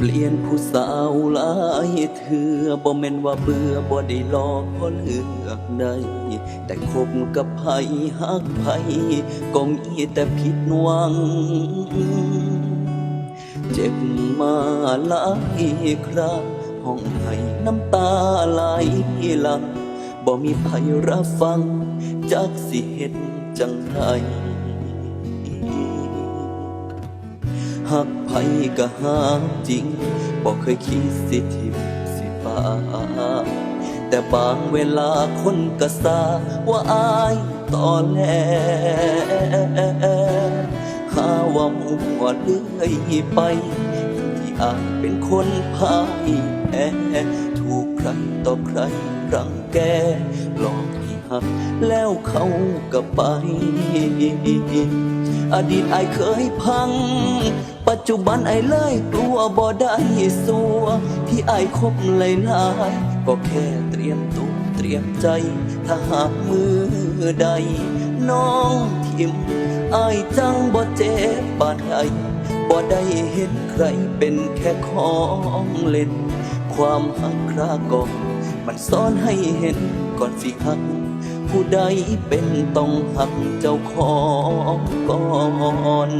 ปลี่ยนผู้สาวหลายเถื่อบ่แม่นว่าเบื่อบ่ได้ลองเพราะเลือกได้แต่คบกับไผฮักไผก็มีแต่ผิดหวัง เจ็บมาหลายคราห้องให้น้ำตาไหลหลังบ่มีไผรับฟัง จักสิเฮ็ดจังได หักไผก็หาจริงบอกเคยคิดสิทิมสิปาแต่บางเวลาคนก็สาว่าอายตอแหลหาว่ามัวเลื่อยไป ที่อาจเป็นคนพายแพ้ถูกใครต่อใครรังแกหลอกให้หักแล้วเขาก็ไป อดีตไอายเคยพัง ปัจจุบันไอายเลยกลัวบ่ได้สัวที่ไอายคบหลายๆก็แค่เตรียมตัวเตรียมใจ ถ้าหากมือใด น้องทิมไอายจังบ่เจ็บปานใดบ่ได้เห็นใครเป็นแค่ของเล่น ความหักครากองมันสอนให้เห็นก่อนสิหักผู้ใดเป็นต้องหักเจ้าของก่อน